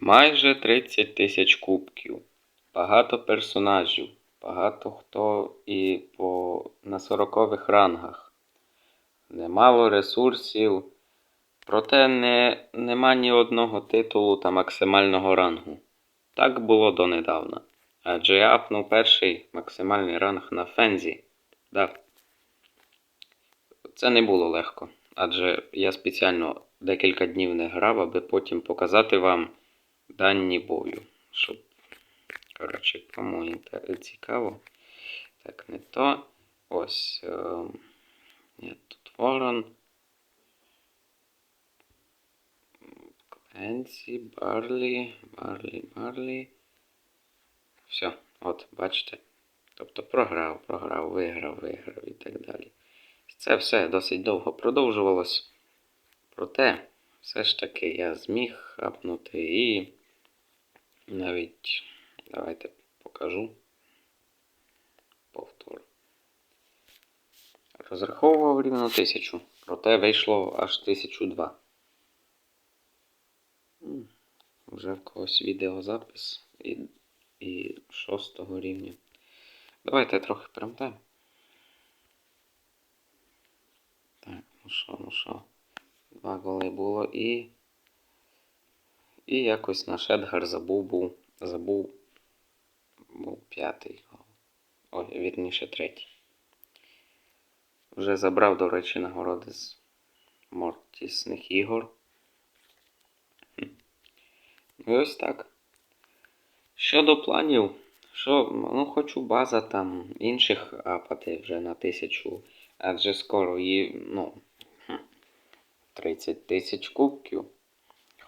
Майже 30 тисяч кубків. Багато персонажів. Багато хто і по на 40 рангах. Немало ресурсів. Проте не, нема ні одного титулу та максимального рангу. Так було донедавна. Адже я апнув перший максимальний ранг на Фензі. Да. Це не було легко. Адже я спеціально декілька днів не грав, аби потім показати вам дані бою. Щоб, коротше, кому цікаво. Так, не то. Ось. Е, ні, тут ворон. Кленсі, Барлі, Барлі, Барлі. Все, от, бачите. Тобто програв, програв, виграв, виграв і так далі. Це все досить довго продовжувалось. Проте, все ж таки я зміг хапнути і навіть давайте покажу повтор. Розраховував рівно тисячу, проте вийшло аж 1002. М, Вже в когось відеозапис і, і шостого рівня. Давайте трохи примотаємо. Так, ну що, ну що. Два голи було і. І якось наш Едгар забув був. Забув. Був п'ятий гол. Ой, вірніше третій. Вже забрав, до речі, нагороди з Мортісних ігор. І ось так. Щодо планів, що, ну, хочу база там інших апати вже на тисячу. Адже скоро її, ну, 30 тисяч кубків.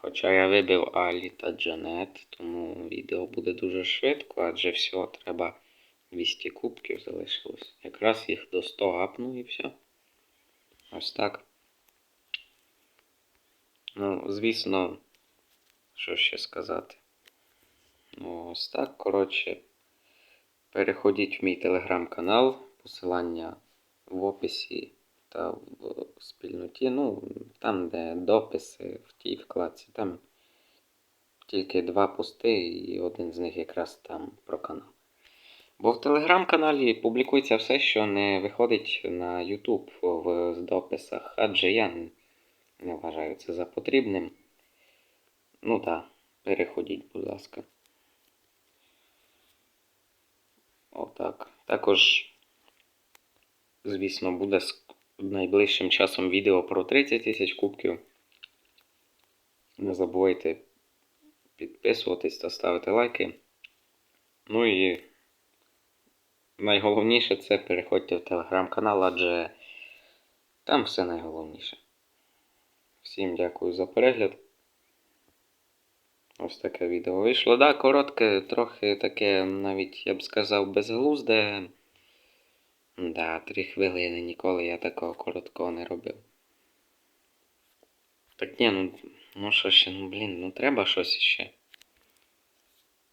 Хоча я вибив Алі та Джанет, тому відео буде дуже швидко, адже всього треба 200 кубків залишилось. Якраз їх до 100 апну і все. Ось так. Ну, звісно, що ще сказати. Ну, ось так, коротше. Переходіть в мій телеграм-канал, посилання в описі та в спільноті. Ну, там, де дописи в тій вкладці, там тільки два пости, і один з них якраз там про канал. Бо в телеграм-каналі публікується все, що не виходить на YouTube в дописах, адже я не- вважаю це за потрібним. Ну так, переходіть, будь ласка. Отак. Також, звісно, буде найближчим часом відео про 30 тисяч кубків. Не забувайте підписуватись та ставити лайки. Ну і найголовніше це переходьте в телеграм-канал, адже там все найголовніше. Всім дякую за перегляд. Ось таке відео вийшло. Да, коротке, трохи таке, навіть я б сказав, безглузде. Да, три хвилини, ніколи я такого короткого не робив. Так ні, ну, ну що ще, ну блін, ну треба щось іще.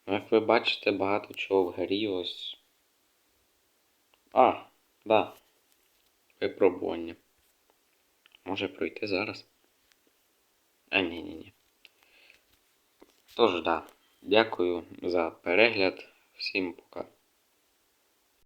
Ну, Як ви бачите, багато чого в грі ось. А, да. Випробування. Може пройти зараз. А, ні, ні, ні. Тож, да. Дякую за перегляд. Всім пока.